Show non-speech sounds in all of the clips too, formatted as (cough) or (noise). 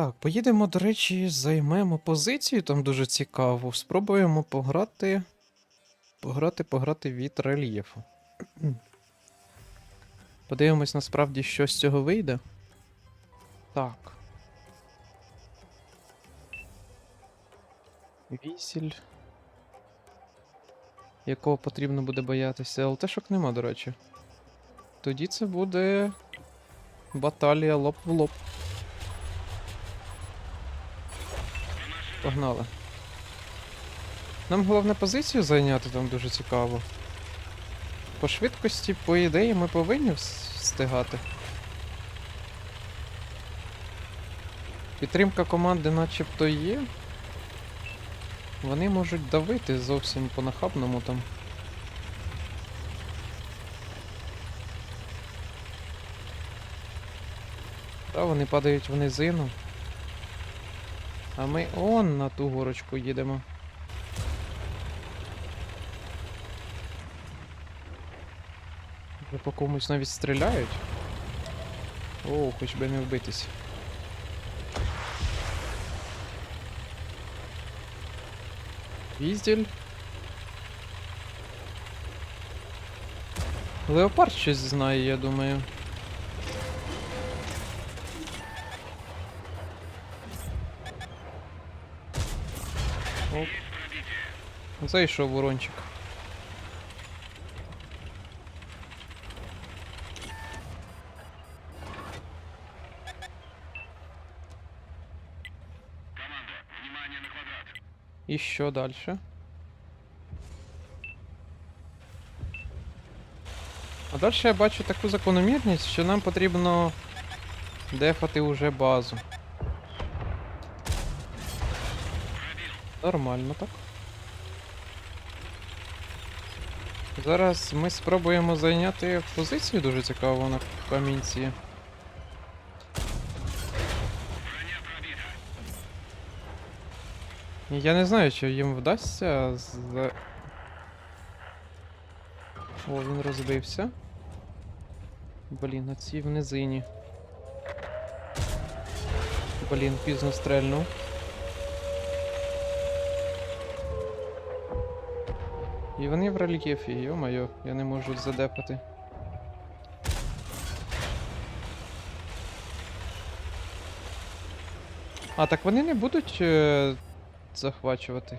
Так, поїдемо, до речі, займемо позицію, там дуже цікаво. Спробуємо пограти. Пограти, пограти від рельєфу. (clears throat) Подивимось насправді, що з цього вийде. Так. Вісіль. Якого потрібно буде боятися. ЛТшок нема, до речі. Тоді це буде. Баталія лоб в лоб. Погнали. Нам головне позицію зайняти там дуже цікаво. По швидкості, по ідеї, ми повинні вс- встигати. Підтримка команди начебто є. Вони можуть давити зовсім по-нахабному там. Та вони падають в низину. А ми он на ту горочку їдемо. По комусь навіть стріляють. О, хоч би не вбитись. Візділь. Леопард щось знає, я думаю. Зайшов урончик. І що далі? А далі я бачу таку закономірність, що нам потрібно дефати уже базу. Нормально так. Зараз ми спробуємо зайняти позицію дуже цікаву на камінці. Я не знаю, чи їм вдасться з. О, він розбився. Блін, на цій в низині. Блін, пізно стрельнув. І вони в рельєфі, йо-моє, я не можу задепати. А, так вони не будуть е, захвачувати.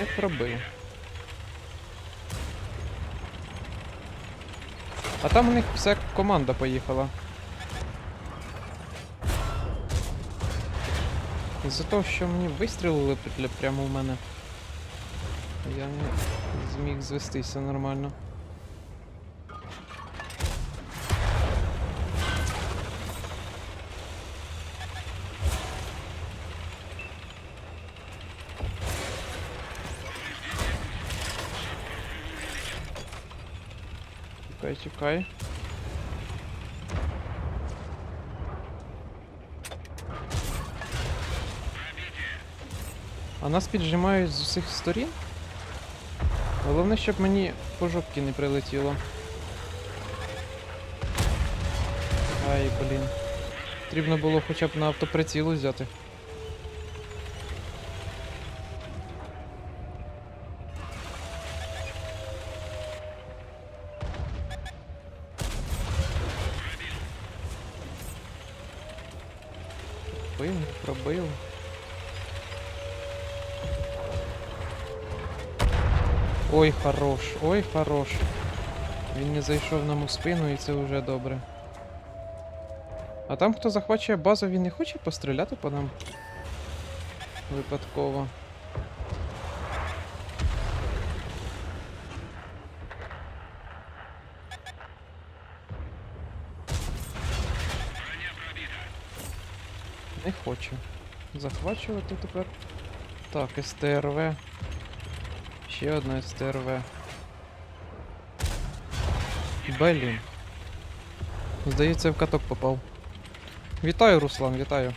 Я пробив. А там у них вся команда поїхала. Із-за того, що мені вистрілили прямо в мене. Я не зміг звестися нормально. Чекай, чекай. А нас піджимають з усіх сторін. Головне, щоб мені по жопки не прилетіло. Ай, блін. Потрібно було хоча б на автоприціл взяти. Пробив, пробив. Ой, хорош, ой, хорош. Він не зайшов нам у спину і це вже добре. А там, хто захвачує базу, він не хоче постріляти по нам? Випадково. Не хочу. Захвачувати тепер. Так, СТРВ. Ще одна СТРВ. Блін. Здається, в каток попав. Вітаю, Руслан, вітаю.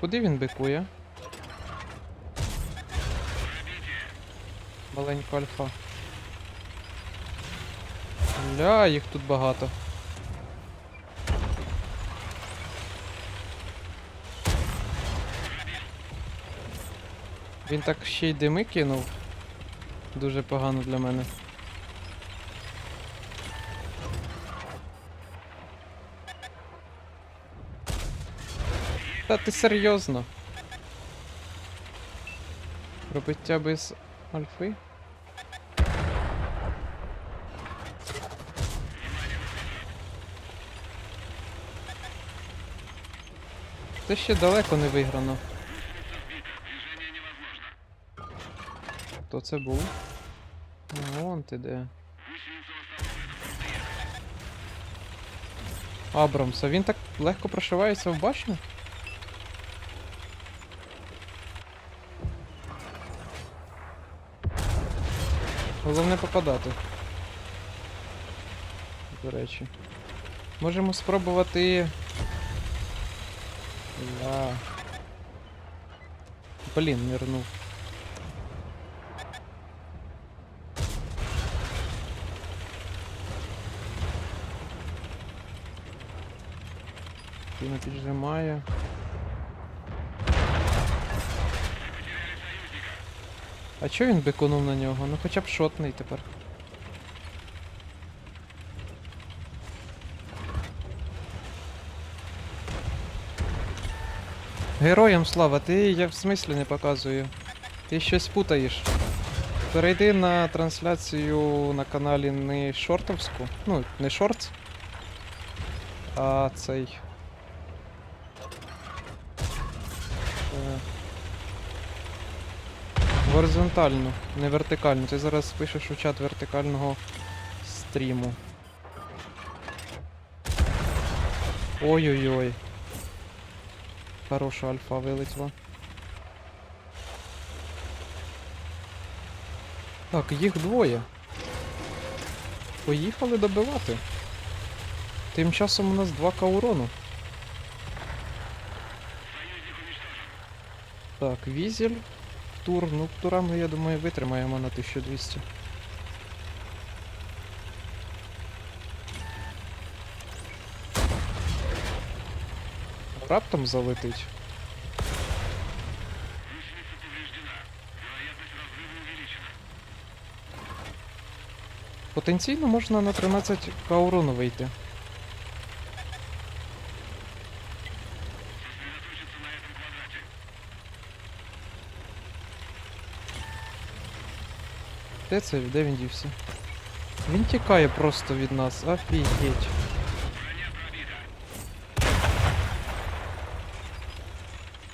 Куди він бикує? Маленька альфа. Ля, їх тут багато. Він так ще й дими кинув. Дуже погано для мене. Та ти серйозно? Пробиття без альфи? Це ще далеко не виграно. Хто це був? Ну, Вон ти де. Абрамс, а він так легко прошивається в башню? Головне попадати. До речі. Можемо спробувати. Ля. Блін, нирнув. Він піджимає. А чо він биконув на нього? Ну хоча б шотний тепер. Героям слава, ти я в смислі не показую. Ти щось путаєш. Перейди на трансляцію на каналі не шортовську. Ну, не шортс. А цей. Е, Горизонтальну, не вертикальну. Ти зараз пишеш у чат вертикального стріму. Ой-ой-ой. Хороша альфа вилетіла. Так, їх двоє. Поїхали добивати. Тим часом у нас 2к урону. Так, візель. Тур, ну тура ми, я думаю, витримаємо на 1200. Раптом залетить. Потенційно можна на 13 к урону вийти. Де це? Де він дівся? Він тікає просто від нас. Офігеть.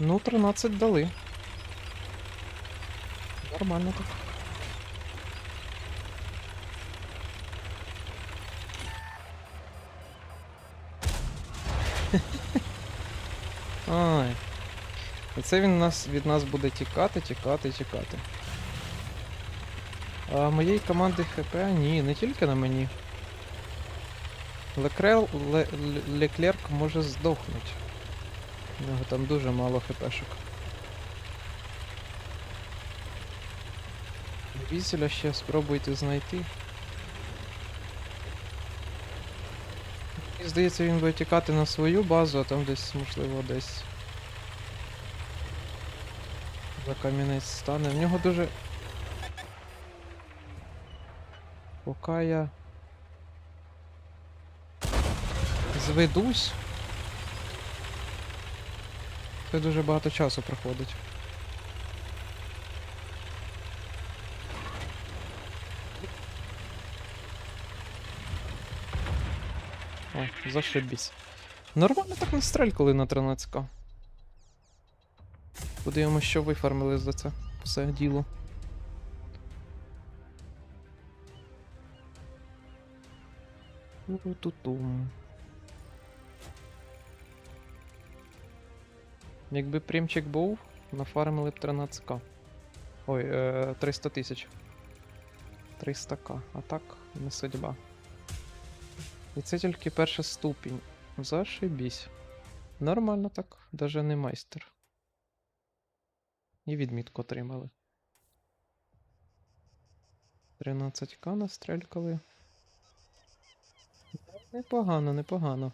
Ну, 13 дали. Нормально так. (laughs) Ай. Оце він нас, від нас буде тікати, тікати, тікати. А моєї команди ХП ні, не тільки на мені. Лекрел, Ле, Ле- Леклерк може здохнути. У нього там дуже мало хпшок. Візеля ще спробуйте знайти. Мені здається, він буде тікати на свою базу, а там десь, можливо, десь. За камінець стане. В нього дуже. Поки я. Зведусь. Це дуже багато часу проходить. О, зашибісь. Нормально так настрель, коли на 13к. Подивимось, що вифармили за це все діло. Ту-ту-тум. Якби прімчик був, нафармили б 13к. Ой, е, 300 тисяч. 300к. А так, не судьба. І це тільки перший ступінь. Зашибісь. Нормально так, даже не майстер. І відмітку отримали. 13к настрелькали. Непогано, непогано.